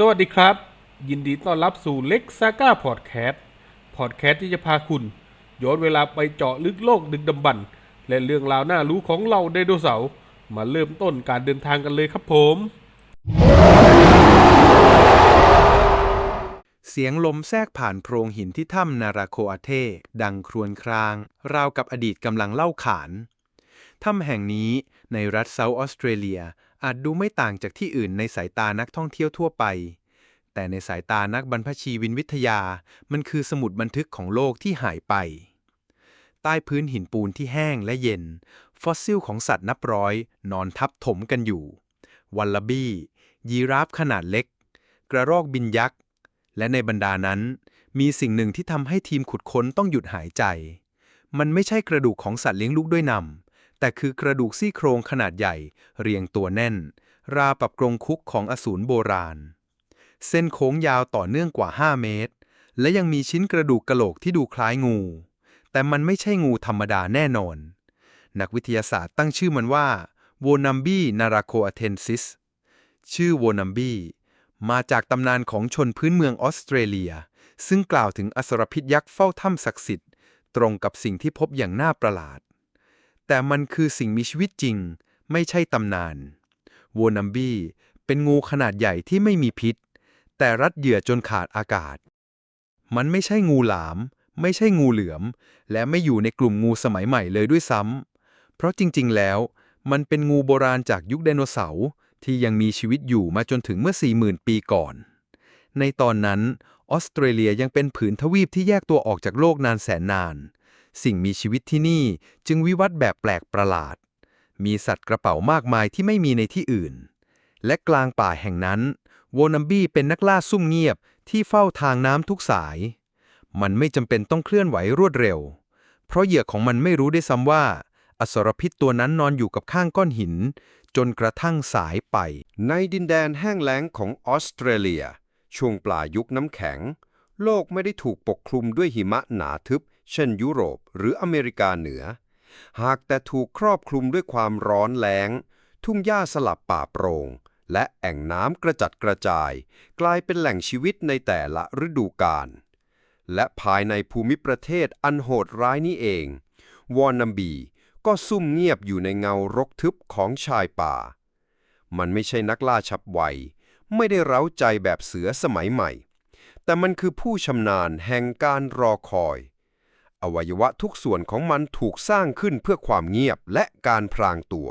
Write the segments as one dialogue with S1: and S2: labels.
S1: สวัสดีครับ ยินดีต้อนรับสู่เล็กซาก้าพอดแคสต์พอดแคสต์ที่จะพาคุณ ย้อนเวลาไปเจาะลึกโลกดึกดำบรรพ์และเรื่องราวน่ารู้ของเราไดโนเสาร์มาเริ่มต้นการเดินทางกันเลยครับผม
S2: เสียงลมแทรกผ่านโพรงหินที่ถ้ำนาราโคอาเท ดังครวญคราง ราวกับอดีตกำลังเล่าขาน ถ้ำแห่งนี้ในรัฐเซาท์ออสเตรเลีย อาจดูไม่ต่างจากที่อื่นในสายตานักท่องเที่ยวทั่วไป แต่ในสายตานักบรรพชีวินวิทยา มันคือสมุดบันทึกของโลกที่หายไป ใต้พื้นหินปูนที่แห้งและเย็น ฟอสซิลของสัตว์นับร้อย นอนทับถมกันอยู่ วัลลบี้ ยีราฟขนาดเล็ก กระรอกบินยักษ์ และในบรรดานั้น มีสิ่งหนึ่งที่ทำให้ทีมขุดค้นต้องหยุดหายใจ มันไม่ใช่กระดูกของสัตว์เลี้ยงลูกด้วยนำ แต่คือกระดูกซี่โครงขนาดใหญ่ เรียงตัวแน่น ราวกับกรงคุกของอสูรโบราณ เส้นโค้งยาวต่อเนื่องกว่า 5 เมตร และยังมีชิ้นกระดูกกะโหลกที่ดูคล้ายงู แต่มันไม่ใช่งูธรรมดาแน่นอน นักวิทยาศาสตร์ตั้งชื่อมันว่าโวนัมบีนาราโคอเทนซิสชื่อโวนัมบีมาจากตำนานของชนพื้นเมืองออสเตรเลีย ซึ่งกล่าวถึงอสรพิษยักษ์เฝ้าถ้ำศักดิ์สิทธิ์ ตรงกับสิ่งที่พบอย่างน่าประหลาด แต่มันคือสิ่งมีชีวิตจริง ไม่ใช่ตำนานโวนัมบี้เป็นงูขนาดใหญ่ที่ไม่มีพิษ แต่รัดเหยื่อจนขาดอากาศ มันไม่ใช่งูหลาม ไม่ใช่งูเหลือม และไม่อยู่ในกลุ่มงูสมัยใหม่เลยด้วยซ้ำเพราะจริง ๆ แล้ว มันเป็นงูโบราณจากยุคไดโนเสาร์ที่ยังมีชีวิตอยู่มาจนถึงเมื่อ 40,000 ปีก่อน ในตอนนั้น ออสเตรเลียยังเป็นผืนทวีปที่แยกตัวออกจากโลกนานแสนนาน สิ่งมีชีวิตที่นี่จึงวิวัฒน์แบบแปลกประหลาด มีสัตว์กระเป๋ามากมายที่ไม่มีในที่อื่น และกลางป่าแห่งนั้น โวนัมบี้เป็นนักล่าซุ่มเงียบที่เฝ้าทางน้ำทุกสาย มันไม่จำเป็นต้องเคลื่อนไหวรวดเร็ว เพราะเหยื่อของมันไม่รู้ได้ซ้ำว่า อสรพิษตัวนั้นนอนอยู่กับข้างก้อนหิน จนกระทั่งสายไป
S3: ในดินแดนแห้งแล้งของออสเตรเลีย ช่วงปลายยุคน้ำแข็ง โลกไม่ได้ถูกปกคลุมด้วยหิมะหนาทึบ เช่นยุโรปหรืออเมริกาเหนือ หากแต่ถูกครอบคลุมด้วยความร้อนแล้ง ทุ่งหญ้าสลับป่าโปรง่งและแอ่งน้ำกระจัดกระจาย กลายเป็นแหล่งชีวิตในแต่ละฤดูกาลและภายในภูมิประเทศอันโหดร้ายนี้เอง วอนัมบีก็ซุ่มเงียบอยู่ในเงารกทึบของชายป่า มันไม่ใช่นักล่าฉับไว ไม่ได้เร้าใจแบบเสือสมัยใหม่ แต่มันคือผู้ชำนาญแห่งการรอคอย อวัยวะทุกส่วนของมันถูกสร้างขึ้นเพื่อความเงียบและการพรางตัว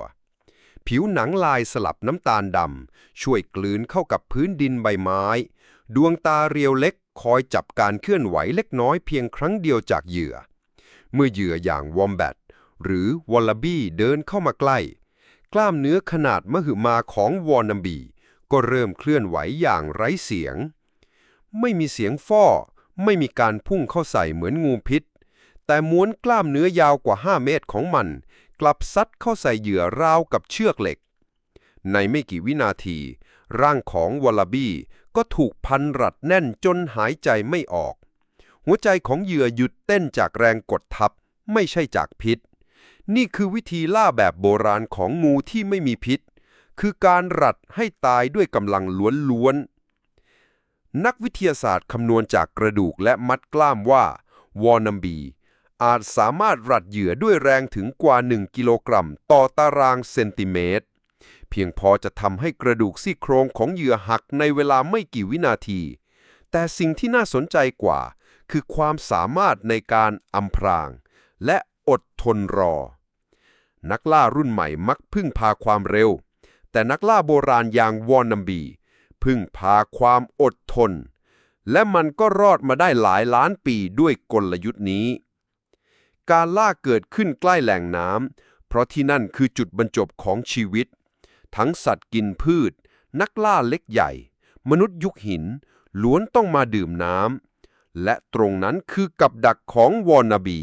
S3: ผิวหนังลายสลับน้ำตาลดำช่วยกลืนเข้ากับพื้นดินใบไม้ ดวงตาเรียวเล็กคอยจับการเคลื่อนไหวเล็กน้อยเพียงครั้งเดียวจากเหยื่อ เมื่อเหยื่ออย่างวอมแบตหรือวอลลบี้เดินเข้ามาใกล้ กล้ามเนื้อขนาดมหึมาของวอนัมบีก็เริ่มเคลื่อนไหวอย่างไร้เสียง ไม่มีเสียงฟ้อ ไม่มีการพุ่งเข้าใส่เหมือนงูพิษ แต่ม้วนกล้ามเนื้อยาวกว่า 5 เมตรของมัน กลับซัดเข้าใส่เหยื่อราวกับเชือกเหล็ก ในไม่กี่วินาที ร่างของวอลลบี้ก็ถูกพันรัดแน่นจนหายใจไม่ออก หัวใจของเหยื่อหยุดเต้นจากแรงกดทับ ไม่ใช่จากพิษ นี่คือวิธีล่าแบบโบราณของงูที่ไม่มีพิษ คือการรัดให้ตายด้วยกำลังล้วนๆนักวิทยาศาสตร์คำนวณจากกระดูกและมัดกล้ามว่าวอนัมบี อาจสามารถรัดเหยื่อด้วยแรงถึงกว่า 1 กิโลกรัม ต่อตารางเซนติเมตร เพียงพอจะทำให้กระดูกซี่โครงของเหยื่อหักในเวลาไม่กี่วินาที แต่สิ่งที่น่าสนใจกว่า คือความสามารถในการอำพราง และอดทนรอ นักล่ารุ่นใหม่มักพึ่งพาความเร็ว แต่นักล่าโบราณอย่างวอนัมบี พึ่งพาความอดทน และมันก็รอดมาได้หลายล้านปีด้วยกลยุทธ์นี้ การล่าเกิดขึ้นใกล้แหล่งน้ำเพราะที่นั่นคือจุดบรรจบของชีวิต ทั้งสัตว์กินพืช นักล่าเล็กใหญ่ มนุษย์ยุคหิน ล้วนต้องมาดื่มน้ำและตรงนั้นคือกับดักของวอนาบี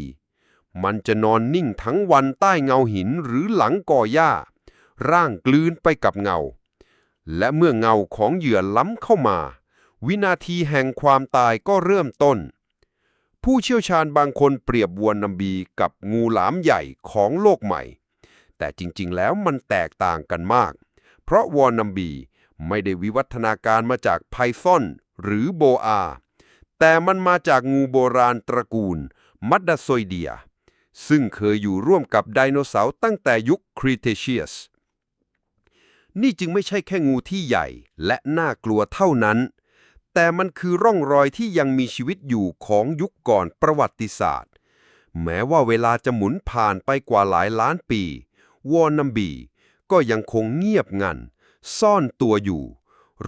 S3: มันจะนอนนิ่งทั้งวันใต้เงาหินหรือหลังก่อหญ้า ร่างกลืนไปกับเงา และเมื่อเงาของเหยื่อล้ำเข้ามา วินาทีแห่งความตายก็เริ่มต้น ผู้เชี่ยวชาญบางคนเปรียบวัวนัมบีกับงูหลามใหญ่ของโลกใหม่ แต่จริงๆ แล้วมันแตกต่างกันมาก เพราะวอนัมบี
S4: ไม่ได้วิวัฒนาการมาจากไพซอนหรือโบอา แต่มันมาจากงูโบราณตระกูล มัดดาโซเดีย ซึ่งเคยอยู่ร่วมกับไดโนเสาร์ตั้งแต่ยุคครีเทเชียส นี่จึงไม่ใช่แค่งูที่ใหญ่และน่ากลัวเท่านั้น แต่มันคือร่องรอยที่ยังมีชีวิตอยู่ของยุคก่อนประวัติศาสตร์ แม้ว่าเวลาจะหมุนผ่านไปกว่าหลายล้านปี วอนัมบี ก็ยังคงเงียบงัน ซ่อนตัวอยู่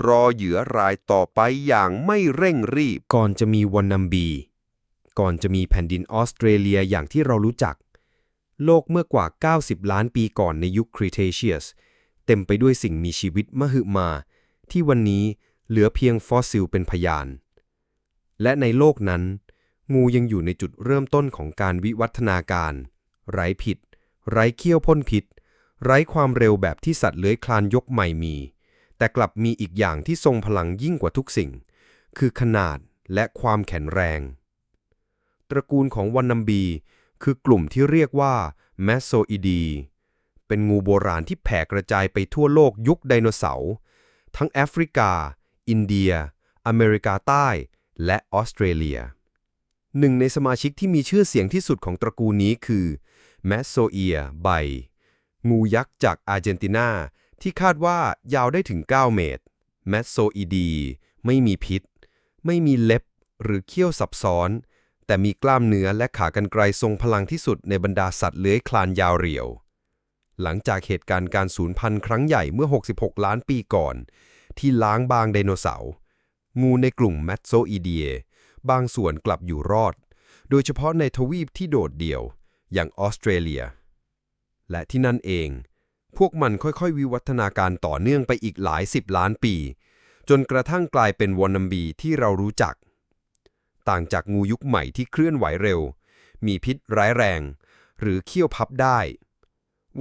S4: รอเหยื่อรายต่อไปอย่างไม่เร่งรีบ
S3: ก่อนจะมีวันนัมบี ก่อนจะมีแผ่นดินออสเตรเลียอย่างที่เรารู้จัก โลกเมื่อกว่า 90 ล้านปีก่อนในยุคครีเทเชียส เต็มไปด้วยสิ่งมีชีวิตมหึมา ที่วันนี้ เหลือเพียงฟอสซิลเป็นพยาน และในโลกนั้น งูยังอยู่ในจุดเริ่มต้นของการวิวัฒนาการ ไร้ผิด ไร้เขี้ยวพ่นพิษ ไร้ความเร็วแบบที่สัตว์เลื้อยคลานยกใหม่มี แต่กลับมีอีกอย่างที่ทรงพลังยิ่งกว่าทุกสิ่ง คือขนาดและความแข็งแรง ตระกูลของวันนัมบี คือกลุ่มที่เรียกว่าแมสโซอิดีเป็นงูโบราณที่แผ่กระจายไปทั่วโลกยุคไดโนเสาร์ทั้งแอฟริกา อินเดีย อเมริกาใต้ และออสเตรเลีย หนึ่งในสมาชิกที่มีชื่อเสียงที่สุดของตระกูลนี้คือแมสโซเอียไบ งูยักษ์จากอาร์เจนตินา ที่คาดว่ายาวได้ถึง 9 เมตร แมสโซอีดี ไม่มีพิษ ไม่มีเล็บหรือเขี้ยวซับซ้อน แต่มีกล้ามเนื้อและขากรรไกรทรงพลังที่สุดในบรรดาสัตว์เลื้อยคลานยาวเรียว หลังจากเหตุการณ์การสูญพันธุ์ครั้งใหญ่เมื่อ 66 ล้านปีก่อน ที่ล้างบางไดโนเสาร์ งูในกลุ่มแมสโซอีเดีย บางส่วนกลับอยู่รอด โดยเฉพาะในทวีปที่โดดเดี่ยว อย่างออสเตรเลีย และที่นั่นเอง พวกมันค่อยๆ วิวัฒนาการต่อเนื่องไปอีกหลายสิบล้านปี จนกระทั่งกลายเป็นวอนัมบีที่เรารู้จัก ต่างจากงูยุคใหม่ที่เคลื่อนไหวเร็ว มีพิษร้ายแรง หรือเขี้ยวพับได้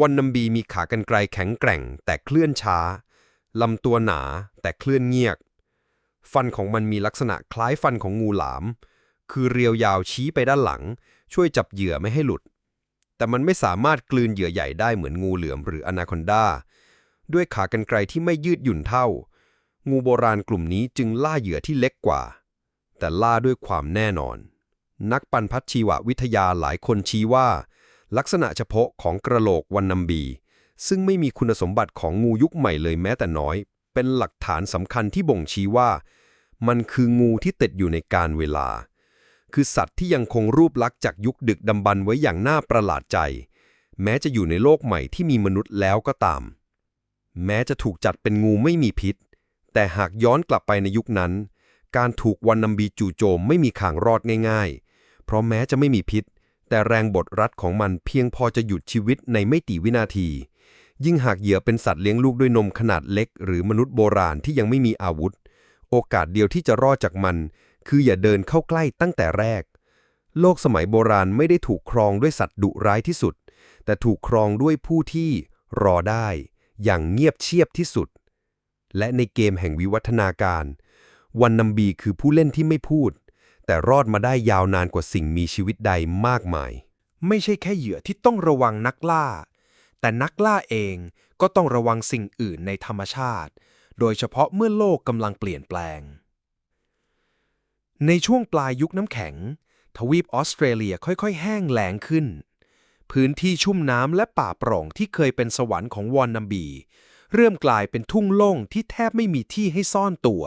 S3: วันนัมบีมีขากรรไกรแข็งแกร่งแต่เคลื่อนช้า ลำตัวหนาแต่เคลื่อนเงียบฟันของมันมีลักษณะคล้ายฟันของงูหลาม คือเรียวยาวชี้ไปด้านหลัง ช่วยจับเหยื่อไม่ให้หลุด แต่มันไม่สามารถกลืนเหยื่อใหญ่ได้เหมือนงูเหลือมหรืออนาคอนดา ด้วยขากรรไกรที่ไม่ยืดหยุ่นเท่า งูโบราณกลุ่มนี้จึงล่าเหยื่อที่เล็กกว่า แต่ล่าด้วยความแน่นอน นักปันพัชชีววิทยาหลายคนชี้ว่า ลักษณะเฉพาะของกระโหลกวันนัมบี ซึ่งไม่มีคุณสมบัติของงูยุคใหม่เลยแม้แต่น้อย เป็นหลักฐานสำคัญที่บ่งชี้ว่า มันคืองูที่ติดอยู่ในการเวลา คือสัตว์ที่ยังคงรูปลักษณ์จากยุคดึกดำบรรไว้อย่างน่าประหลาดใจ แม้จะอยู่ในโลกใหม่ที่มีมนุษย์แล้วก็ตาม แม้จะถูกจัดเป็นงูไม่มีพิษ แต่หากย้อนกลับไปในยุคนั้น การถูกวันนัมบีจู่โจมไม่มีทางรอดง่าย ๆ เพราะแม้จะไม่มีพิษแต่แรงบดรัดของมันเพียงพอจะหยุดชีวิตในไม่กี่วินาที ยิ่งหากเหยื่อเป็นสัตว์เลี้ยงลูกด้วยนมขนาดเล็ก หรือมนุษย์โบราณที่ยังไม่มีอาวุธ โอกาสเดียวที่จะรอดจากมัน คืออย่าเดินเข้าใกล้ตั้งแต่แรก โลกสมัยโบราณไม่ได้ถูกครองด้วยสัตว์ดุร้ายที่สุด แต่ถูกครองด้วยผู้ที่รอได้ อย่างเงียบเชียบที่สุด และในเกมแห่งวิวัฒนาการ วันนัมบีคือผู้เล่นที่ไม่พูด แต่รอดมาได้ยาวนานกว่าสิ่งมีชีวิตใดมากมาย
S2: ไม่ใช่แค่เหยื่อที่ต้องระวังนักล่า แต่นักล่าเองก็ต้องระวังสิ่งอื่นในธรรมชาติ โดยเฉพาะเมื่อโลกกำลังเปลี่ยนแปลง ในช่วงปลายยุคน้ำแข็ง ทวีปออสเตรเลียค่อยๆ แห้งแล้งขึ้น พื้นที่ชุ่มน้ำและป่าโปร่งที่เคยเป็นสวรรค์ของวอนนัมบี เริ่มกลายเป็นทุ่งโล่งที่แทบไม่มีที่ให้ซ่อนตัว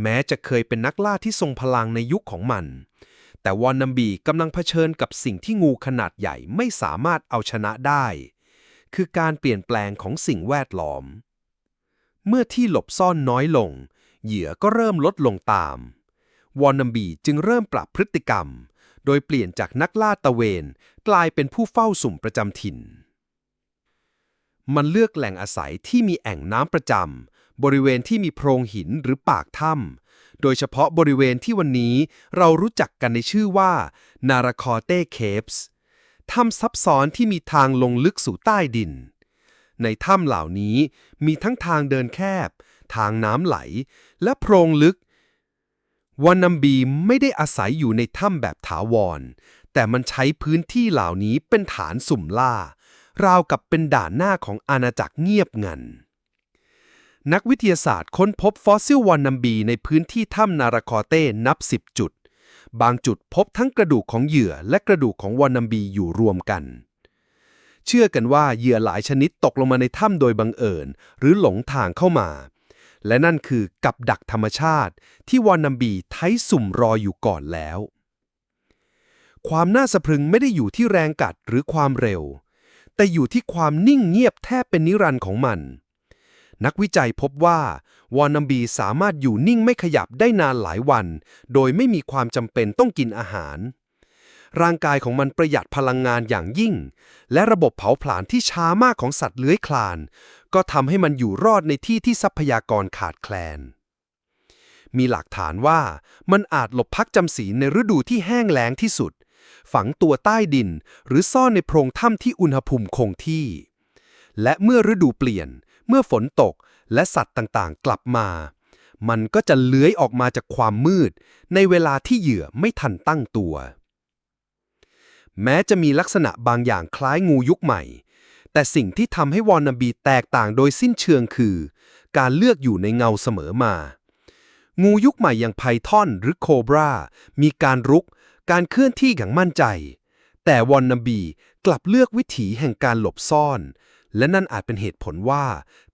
S2: แม้จะเคยเป็นนักล่าที่ทรงพลังในยุคของมันแต่วอนนัมบีกำลังเผชิญกับสิ่งที่งูขนาดใหญ่ไม่สามารถเอาชนะได้ คือการเปลี่ยนแปลงของสิ่งแวดล้อม เมื่อที่หลบซ่อนน้อยลง เหยื่อก็เริ่มลดลงตาม วอนนัมบีจึงเริ่มปรับพฤติกรรม โดยเปลี่ยนจากนักล่าตะเวน กลายเป็นผู้เฝ้าสุ่มประจำถิ่น มันเลือกแหล่งอาศัยที่มีแอ่งน้ำประจำบริเวณที่มีโพรงหินหรือปากถ้ำโดยเฉพาะบริเวณที่วันนี้เรารู้จักกันในชื่อว่านาราคอเต้เคปส์ ถ้ำซับซ้อนที่มีทางลงลึกสู่ใต้ดิน ในถ้ำเหล่านี้มีทั้งทางเดินแคบ ทางน้ำไหล และโพรงลึก วานนัมบีไม่ได้อาศัยอยู่ในถ้ำแบบถาวร แต่มันใช้พื้นที่เหล่านี้เป็นฐานสุ่มล่า ราวกับเป็นด่านหน้าของอาณาจักรเงียบงัน
S3: นักวิทยาศาสตร์ค้นพบฟอสซิลวอนัมบีในพื้นที่ถ้ำนาราคอเต้นับ 10 จุด บางจุดพบทั้งกระดูกของเหยื่อและกระดูกของวอนัมบีอยู่รวมกัน เชื่อกันว่าเหยื่อหลายชนิดตกลงมาในถ้ำโดยบังเอิญ หรือหลงทางเข้ามา และนั่นคือกับดักธรรมชาติ ที่วอนัมบีไทสุ่มรออยู่ก่อนแล้ว ความน่าสะพรึงไม่ได้อยู่ที่แรงกัดหรือความเร็ว แต่อยู่ที่ความนิ่งเงียบแทบเป็นนิรันดร์ของมัน นักวิจัยพบว่าวอนัมบีสามารถอยู่นิ่งไม่ขยับได้นานหลายวัน โดยไม่มีความจำเป็นต้องกินอาหาร ร่างกายของมันประหยัดพลังงานอย่างยิ่ง และระบบเผาผลาญที่ช้ามากของสัตว์เลื้อยคลาน ก็ทำให้มันอยู่รอดในที่ที่ทรัพยากรขาดแคลน มีหลักฐานว่ามันอาจหลบพักจำศีลในฤดูที่แห้งแล้งที่สุด ฝังตัวใต้ดิน หรือซ่อนในโพรงถ้ำที่อุณหภูมิคงที่และเมื่อฤดูเปลี่ยน เมื่อฝนตกและสัตว์ต่างๆ กลับมา มันก็จะเลื้อยออกมาจากความมืด ในเวลาที่เหยื่อไม่ทันตั้งตัว แม้จะมีลักษณะบางอย่างคล้ายงูยุคใหม่ แต่สิ่งที่ทำให้วอนาบีแตกต่างโดยสิ้นเชิงคือ การเลือกอยู่ในเงาเสมอมา งูยุคใหม่อย่างไพทอนหรือโคบรา มีการรุก การเคลื่อนที่อย่างมั่นใจ แต่วอนนบีกลับเลือกวิถีแห่งการหลบซ่อน และนั่นอาจเป็นเหตุผลว่า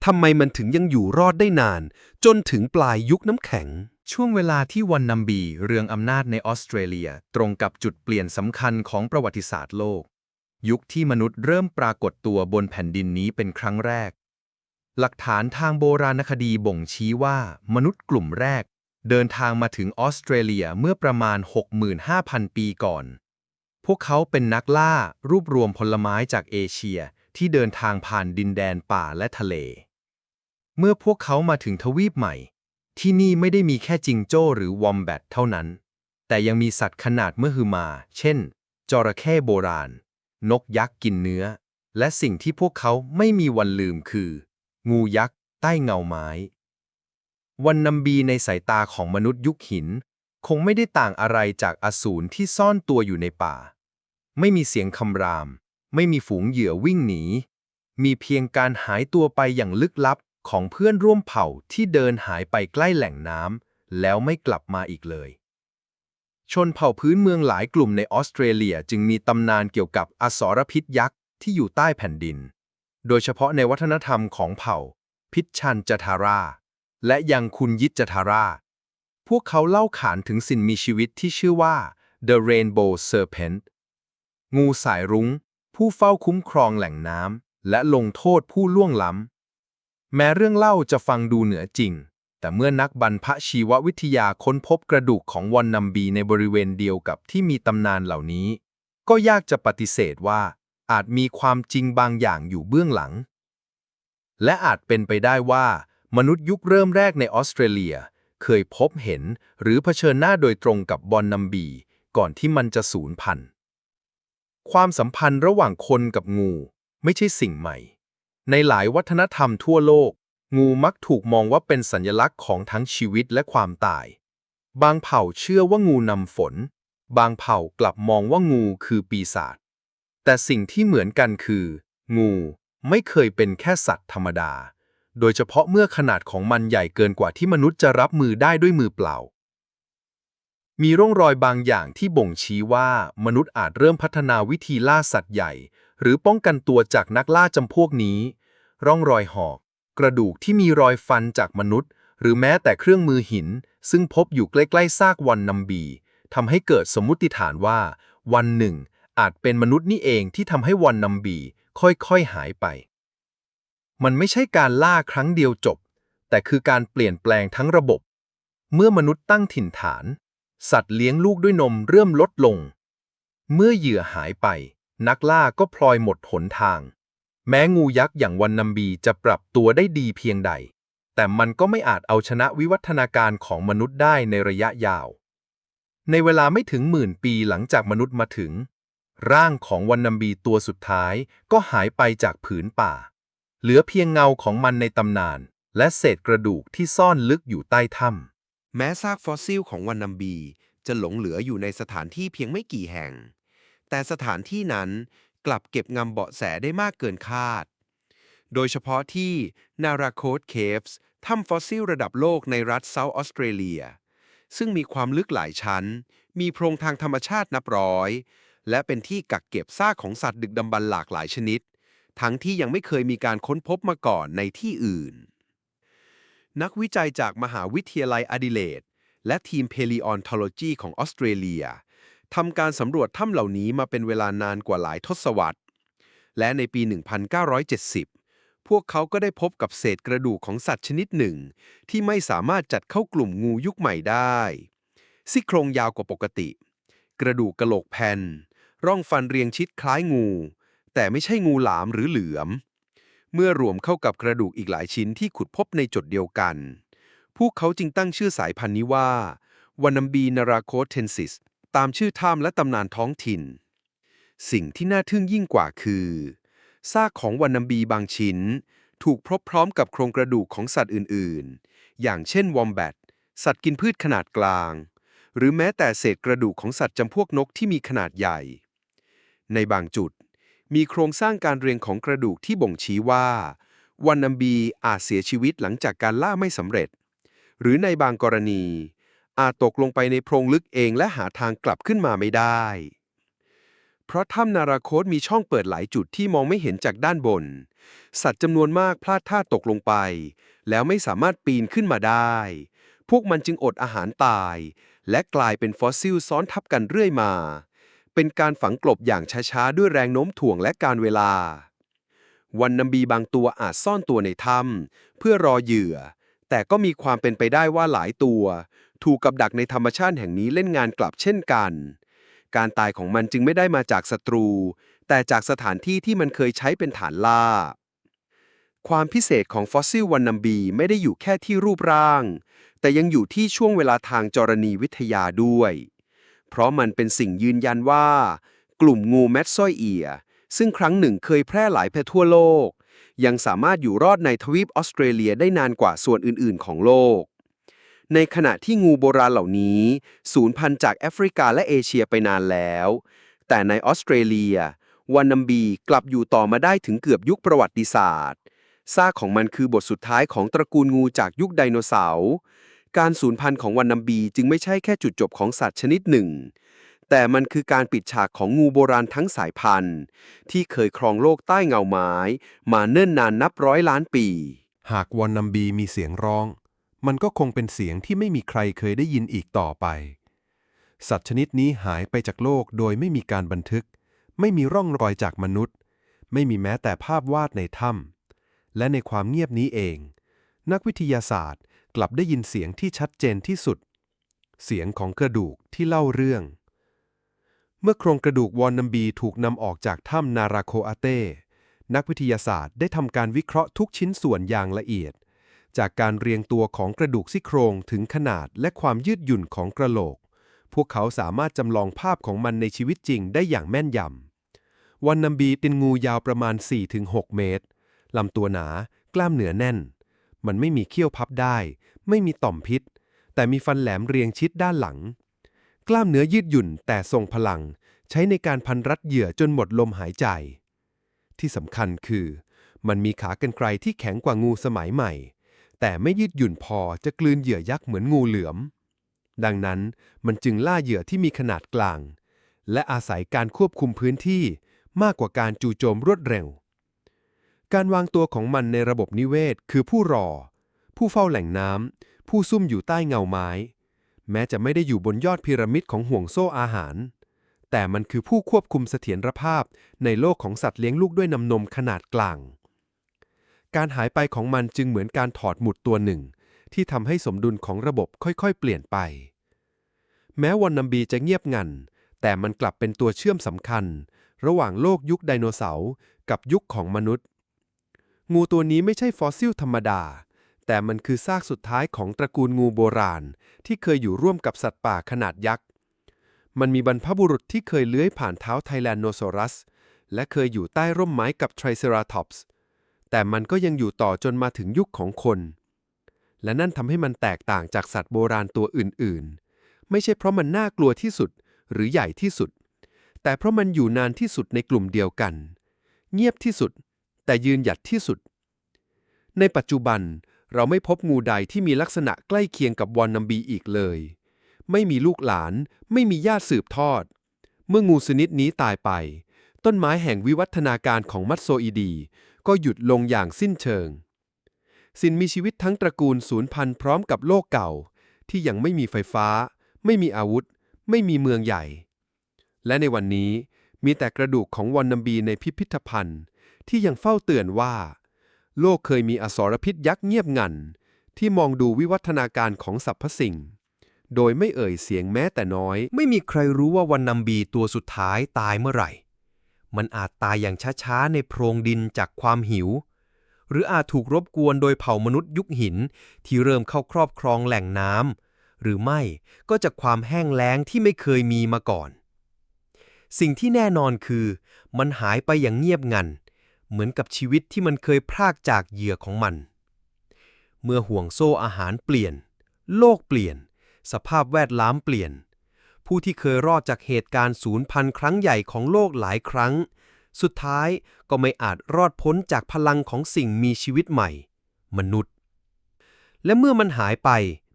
S3: ทำไมมันถึงยังอยู่รอดได้นาน จนถึงปลายยุคน้ำแข็ง
S2: ช่วงเวลาที่วันนัมบีเรืองอำนาจในออสเตรเลีย ตรงกับจุดเปลี่ยนสำคัญของประวัติศาสตร์โลก ยุคที่มนุษย์เริ่มปรากฏตัวบนแผ่นดินนี้เป็นครั้งแรก หลักฐานทางโบราณคดีบ่งชี้ว่ามนุษย์กลุ่มแรก เดินทางมาถึงออสเตรเลียเมื่อประมาณ 65,000 ปีก่อน พวกเขาเป็นนักล่ารวบรวมผลไม้จากเอเชีย ที่เดินทางผ่านดินแดนป่าและทะเล เมื่อพวกเขามาถึงทวีปใหม่ ที่นี่ไม่ได้มีแค่จิงโจ้หรือวอมแบทเท่านั้น แต่ยังมีสัตว์ขนาดเมื่อฮือมา เช่น จระเข้โบราณ นกยักษ์กินเนื้อ และสิ่งที่พวกเขาไม่มีวันลืมคือ งูยักษ์ใต้เงาไม้ วันนัมบีในสายตาของมนุษย์ยุคหิน คงไม่ได้ต่างอะไรจากอสูรที่ซ่อนตัวอยู่ในป่า ไม่มีเสียงคำราม ไม่มีฝูงเหยื่อวิ่งหนี มีเพียงการหายตัวไปอย่างลึกลับของเพื่อนร่วมเผ่าที่เดินหายไปใกล้แหล่งน้ำแล้วไม่กลับมาอีกเลย ชนเผ่าพื้นเมืองหลายกลุ่มในออสเตรเลียจึงมีตำนานเกี่ยวกับอสรพิษยักษ์ที่อยู่ใต้แผ่นดิน โดยเฉพาะในวัฒนธรรมของเผ่า พิชชันจทารา และยังคุณยิตจทารา พวกเขาเล่าขานถึงสิ่งมีชีวิตที่ชื่อว่า The Rainbow Serpent งูสายรุง้ง ผู้เฝ้าคุ้มครองแหล่งน้ำและลงโทษผู้ล่วงล้ำ แม้เรื่องเล่าจะฟังดูเหนือจริง แต่เมื่อนักบรรพชีววิทยาค้นพบกระดูกของวอนนัมบีในบริเวณเดียวกับที่มีตำนานเหล่านี้ ก็ยากจะปฏิเสธว่า อาจมีความจริงบางอย่างอยู่เบื้องหลัง และอาจเป็นไปได้ว่า มนุษย์ยุคเริ่มแรกในออสเตรเลีย เคยพบเห็น หรือเผชิญหน้าโดยตรงกับบอนนัมบี ก่อนที่มันจะสูญพันธุ์ ความสัมพันธ์ระหว่างคนกับงูไม่ใช่สิ่งใหม่ ในหลายวัฒนธรรมทั่วโลก งูมักถูกมองว่าเป็นสัญลักษณ์ของทั้งชีวิตและความตาย บางเผ่าเชื่อว่างูนำฝน บางเผ่ากลับมองว่างูคือปีศาจ แต่สิ่งที่เหมือนกันคือ งูไม่เคยเป็นแค่สัตว์ธรรมดา โดยเฉพาะเมื่อขนาดของมันใหญ่เกินกว่าที่มนุษย์จะรับมือได้ด้วยมือเปล่า มีร่องรอยบางอย่างที่บ่งชี้ว่ามนุษย์อาจเริ่มพัฒนาวิธีล่าสัตว์ใหญ่ หรือป้องกันตัวจากนักล่าจำพวกนี้ ร่องรอยหอก กระดูกที่มีรอยฟันจากมนุษย์ หรือแม้แต่เครื่องมือหิน ซึ่งพบอยู่ใกล้ๆซากวันนัมบีทำให้เกิดสมมุติฐานว่า วันหนึ่ง อาจเป็นมนุษย์นี่เองที่ทำให้วันนัมบีค่อยๆหายไป มันไม่ใช่การล่าครั้งเดียวจบ แต่คือการเปลี่ยนแปลงทั้งระบบ เมื่อมนุษย์ตั้งถิ่นฐาน สัตว์เลี้ยงลูกด้วยนมเริ่มลดลง เมื่อเหยื่อหายไป นักล่าก็พลอยหมดหนทาง แม้งูยักษ์อย่างวันนัมบีจะปรับตัวได้ดีเพียงใด แต่มันก็ไม่อาจเอาชนะวิวัฒนาการของมนุษย์ได้ในระยะยาว ในเวลาไม่ถึงหมื่นปีหลังจากมนุษย์มาถึง ร่างของวันนัมบีตัวสุดท้ายก็หายไปจากผืนป่า เหลือเพียงเงาของมันในตำนาน และเศษกระดูกที่ซ่อนลึกอยู่ใต้ถ้ำ
S3: แม้ซากฟอสซิลของวันนัมบี จะหลงเหลืออยู่ในสถานที่เพียงไม่กี่แห่ง แต่สถานที่นั้นกลับเก็บงำเบาะแสได้มากเกินคาด โดยเฉพาะที่นาราโคดเคฟส์ถ้ำฟอสซิลระดับโลกในรัฐเซาท์ออสเตรเลีย ซึ่งมีความลึกหลายชั้น มีโพรงทางธรรมชาตินับร้อย และเป็นที่กักเก็บซากของสัตว์ดึกดำบรรพ์หลากหลายชนิด ทั้งที่ยังไม่เคยมีการค้นพบมาก่อนในที่อื่น นักวิจัยจากมหาวิทยาลัยอดิเลดและทีม Paleontology ของออสเตรเลียทำการสำรวจถ้ำเหล่านี้มาเป็นเวลานานกว่าหลายทศวรรษ และในปี 1970 พวกเขาก็ได้พบกับเศษกระดูกของสัตว์ชนิดหนึ่ง ที่ไม่สามารถจัดเข้ากลุ่มงูยุคใหม่ได้ ซี่โครงยาวกว่าปกติ กระดูกกระโหลกแผ่น ร่องฟันเรียงชิดคล้ายงู แต่ไม่ใช่งูหลามหรือเหลือม เมื่อรวมเข้ากับกระดูกอีกหลายชิ้นที่ขุดพบในจุดเดียวกัน พวกเขาจึงตั้งชื่อสายพันธุ์นี้ว่าวานัมบีนาราโคเทนซิส ตามชื่อถ้ำและตำนานท้องถิ่น สิ่งที่น่าทึ่งยิ่งกว่าคือซากของวานัมบีบางชิ้น ถูกพบพร้อมกับโครงกระดูกของสัตว์อื่น ๆ อย่างเช่นวอมแบตสัตว์กินพืชขนาดกลาง หรือแม้แต่เศษกระดูกของสัตว์จำพวกนกที่มีขนาดใหญ่ ในบางจุด มีโครงสร้างการเรียงของกระดูกที่บ่งชี้ว่า วันนัมบีอาจเสียชีวิตหลังจากการล่าไม่สำเร็จ หรือในบางกรณี อาจตกลงไปในโพรงลึกเองและหาทางกลับขึ้นมาไม่ได้ เพราะถ้ำนาราโคตมีช่องเปิดหลายจุดที่มองไม่เห็นจากด้านบน สัตว์จำนวนมากพลาดท่าตกลงไป แล้วไม่สามารถปีนขึ้นมาได้ พวกมันจึงอดอาหารตาย และกลายเป็นฟอสซิลซ้อนทับกันเรื่อยมา เป็นการฝังกลบอย่างช้าๆ ด้วยแรงโน้มถ่วงและการเวลา วันนัมบีบางตัวอาจซ่อนตัวในถ้ำเพื่อรอเหยื่อ แต่ก็มีความเป็นไปได้ว่าหลายตัว ถูกกับดักในธรรมชาติแห่งนี้เล่นงานกลับเช่นกัน การตายของมันจึงไม่ได้มาจากศัตรู แต่จากสถานที่ที่มันเคยใช้เป็นฐานล่า ความพิเศษของฟอสซิลวันนัมบีไม่ได้อยู่แค่ที่รูปร่าง แต่ยังอยู่ที่ช่วงเวลาทางจรณีวิทยาด้วย เพราะมันเป็นสิ่งยืนยันว่า กลุ่มงูแมดซอยเอีย ซึ่งครั้งหนึ่งเคยแพร่หลายไปทั่วโลก ยังสามารถอยู่รอดในทวีปออสเตรเลียได้นานกว่าส่วนอื่น ๆ ของโลก ในขณะที่งูโบราณเหล่านี้สูญพันธุ์จากแอฟริกาและเอเชียไปนานแล้ว แต่ในออสเตรเลีย วันนัมบีกลับอยู่ต่อมาได้ถึงเกือบยุคประวัติศาสตร์ซากของมันคือบทสุดท้ายของตระกูลงูจากยุคไดโนเสาร์ การสูญพันธุ์ของวันนัมบีจึงไม่ใช่แค่จุดจบของสัตว์ชนิดหนึ่ง แต่มันคือการปิดฉากของงูโบราณทั้งสายพันธุ์ ที่เคยครองโลกใต้เงาไม้ มาเนิ่นนานนับร้อยล้านปี
S5: หากวอนนัมบีมีเสียงร้อง มันก็คงเป็นเสียงที่ไม่มีใครเคยได้ยินอีกต่อไป สัตว์ชนิดนี้หายไปจากโลกโดยไม่มีการบันทึก ไม่มีร่องรอยจากมนุษย์ ไม่มีแม้แต่ภาพวาดในถ้ำและในความเงียบนี้เอง นักวิทยาศาสตร์ กลับได้ยินเสียงที่ชัดเจนที่สุด เสียงของกระดูกที่เล่าเรื่อง เมื่อโครงกระดูกวอนนัมบีถูกนำออกจากถ้ำนาราโคอาเต้ นักวิทยาศาสตร์ได้ทำการวิเคราะห์ทุกชิ้นส่วนอย่างละเอียด จากการเรียงตัวของกระดูกซี่โครงถึงขนาดและความยืดหยุ่นของกระโหลก พวกเขาสามารถจำลองภาพของมันในชีวิตจริงได้อย่างแม่นยำวันนัมบีเป็นงูยาวประมาณ 4-6 เมตรลำตัวหนากล้ามเนื้อแน่น มันไม่มีเขี้ยวพับได้ ไม่มีต่อมพิษ แต่มีฟันแหลมเรียงชิดด้านหลัง กล้ามเนื้อยืดหยุ่นแต่ทรงพลัง ใช้ในการพันรัดเหยื่อจนหมดลมหายใจ ที่สำคัญคือ มันมีขากรรไกรที่แข็งกว่างูสมัยใหม่ แต่ไม่ยืดหยุ่นพอจะกลืนเหยื่อยักษ์เหมือนงูเหลือม ดังนั้นมันจึงล่าเหยื่อที่มีขนาดกลาง และอาศัยการควบคุมพื้นที่มากกว่าการจู่โจมรวดเร็ว การวางตัวของมันในระบบนิเวศ คือผู้รอ ผู้เฝ้าแหล่งน้ำ ผู้ซุ่มอยู่ใต้เงาไม้ แม้จะไม่ได้อยู่บนยอดพีระมิดของห่วงโซ่อาหาร แต่มันคือผู้ควบคุมเสถียรภาพในโลกของสัตว์เลี้ยงลูกด้วยน้ำนมขนาดกลาง การหายไปของมันจึงเหมือนการถอดหมุดตัวหนึ่ง ที่ทำให้สมดุลของระบบค่อยๆ เปลี่ยนไป แม้วันนัมบีจะเงียบงัน แต่มันกลับเป็นตัวเชื่อมสำคัญ ระหว่างโลกยุคไดโนเสาร์กับยุคของมนุษย์ งูตัวนี้ไม่ใช่ฟอสซิลธรรมดา แต่มันคือซากสุดท้ายของตระกูลงูโบราณ ที่เคยอยู่ร่วมกับสัตว์ป่าขนาดยักษ์ มันมีบรรพบุรุษที่เคยเลื้อยผ่านเท้าไทแลนโนซอรัส และเคยอยู่ใต้ร่มไม้กับไทรเซราทอปส์ แต่มันก็ยังอยู่ต่อจนมาถึงยุคของคน และนั่นทำให้มันแตกต่างจากสัตว์โบราณตัวอื่นๆ ไม่ใช่เพราะมันน่ากลัวที่สุดหรือใหญ่ที่สุด แต่เพราะมันอยู่นานที่สุดในกลุ่มเดียวกัน เงียบที่สุด แต่ยืนหยัดที่สุด ในปัจจุบัน
S2: เราไม่พบงูใดที่มีลักษณะใกล้เคียงกับวอนนัมบีอีกเลย ไม่มีลูกหลาน ไม่มีญาติสืบทอด เมื่องูชนิดนี้ตายไป ต้นไม้แห่งวิวัฒนาการของมัตโซอีดี ก็หยุดลงอย่างสิ้นเชิง สิ่งมีชีวิตทั้งตระกูลสูญพันธุ์พร้อมกับโลกเก่า ที่ยังไม่มีไฟฟ้า ไม่มีอาวุธ ไม่มีเมืองใหญ่ และในวันนี้มีแต่กระดูกของวอนนัมบีในพิพิธภัณฑ์ ที่ยังเฝ้าเตือนว่า โลกเคยมีอสรพิษยักษ์เงียบงัน ที่มองดูวิวัฒนาการของสรรพสิ่ง โดยไม่เอ่ยเสียงแม้แต่น้อย
S3: ไม่มีใครรู้ว่าวันนัมบีตัวสุดท้ายตายเมื่อไหร่ มันอาจตายอย่างช้าๆในโพรงดินจากความหิว หรืออาจถูกรบกวนโดยเผ่ามนุษย์ยุคหินที่เริ่มเข้าครอบครองแหล่งน้ำหรือไม่ก็จากความแห้งแล้งที่ไม่เคยมีมาก่อนสิ่งที่แน่นอนคือ มันหายไปอย่างเงียบงัน เหมือนกับชีวิตที่มันเคยพรากจากเหยื่อของมัน เมื่อห่วงโซ่อาหารเปลี่ยน โลกเปลี่ยน สภาพแวดล้อมเปลี่ยน ผู้ที่เคยรอดจากเหตุการณ์ศูนย์พันครั้งใหญ่ของโลกหลายครั้ง สุดท้ายก็ไม่อาจรอดพ้นจากพลังของสิ่งมีชีวิตใหม่ มนุษย์ และเมื่อมันหายไป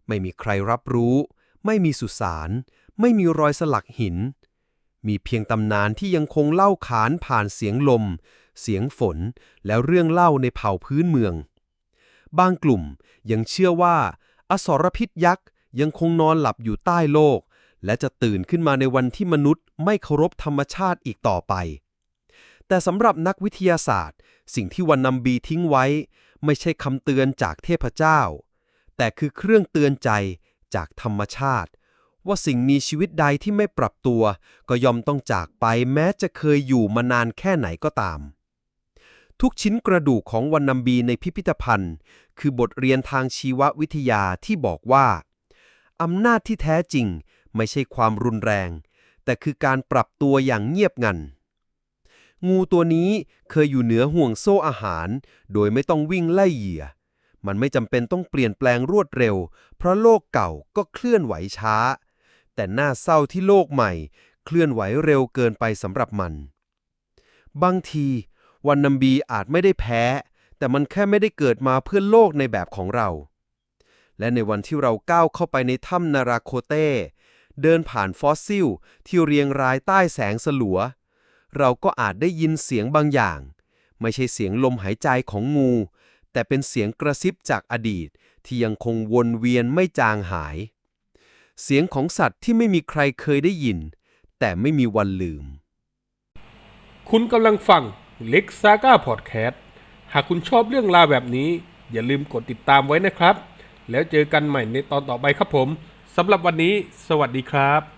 S3: ไม่มีใครรับรู้ ไม่มีสุสาน ไม่มีรอยสลักหิน มีเพียงตำนานที่ยังคงเล่าขานผ่านเสียงลม เสียงฝน แล้วเรื่องเล่าในเผ่าพื้นเมือง บางกลุ่มยังเชื่อว่า อสรพิษยักษ์ยังคงนอนหลับอยู่ใต้โลก และจะตื่นขึ้นมาในวันที่มนุษย์ไม่เคารพธรรมชาติอีกต่อไป แต่สำหรับนักวิทยาศาสตร์ สิ่งที่วันนำบีทิ้งไว้ ไม่ใช่คำเตือนจากเทพเจ้า แต่คือเครื่องเตือนใจจากธรรมชาติว่าสิ่งมีชีวิตใดที่ไม่ปรับตัว ก็ยอมต้องจากไปแม้จะเคยอยู่มานานแค่ไหนก็ตาม ทุกชิ้นกระดูกของวันนำบีในพิพิธภัณฑ์ คือบทเรียนทางชีววิทยาที่บอกว่า อำนาจที่แท้จริงไม่ใช่ความรุนแรง แต่คือการปรับตัวอย่างเงียบงัน งูตัวนี้เคยอยู่เหนือห่วงโซ่อาหาร โดยไม่ต้องวิ่งไล่เหยื่อ มันไม่จำเป็นต้องเปลี่ยนแปลงรวดเร็ว เพราะโลกเก่าก็เคลื่อนไหวช้า แต่น่าเศร้าที่โลกใหม่ เคลื่อนไหวเร็วเกินไปสำหรับมัน บางที วันนัมบีอาจไม่ได้แพ้ แต่มันแค่ไม่ได้เกิดมาเพื่อโลกในแบบของเรา และในวันที่เราก้าวเข้าไปในถ้ำนาราโคเต้เดินผ่านฟอสซิล ที่เรียงรายใต้แสงสลัว เราก็อาจได้ยินเสียงบางอย่าง ไม่ใช่เสียงลมหายใจของงู แต่เป็นเสียงกระซิบจากอดีต ที่ยังคงวนเวียนไม่จางหาย เสียงของสัตว์ที่ไม่มีใครเคยได้ยิน แต่ไม่มีวันลืม
S1: คุณกำลังฟัง เล็กซาก้าพอดแคสต์หากคุณชอบเรื่องราวแบบนี้ อย่าลืมกดติดตามไว้นะครับ แล้วเจอกันใหม่ในตอนต่อไปครับผมสำหรับวันนี้ สวัสดีครับ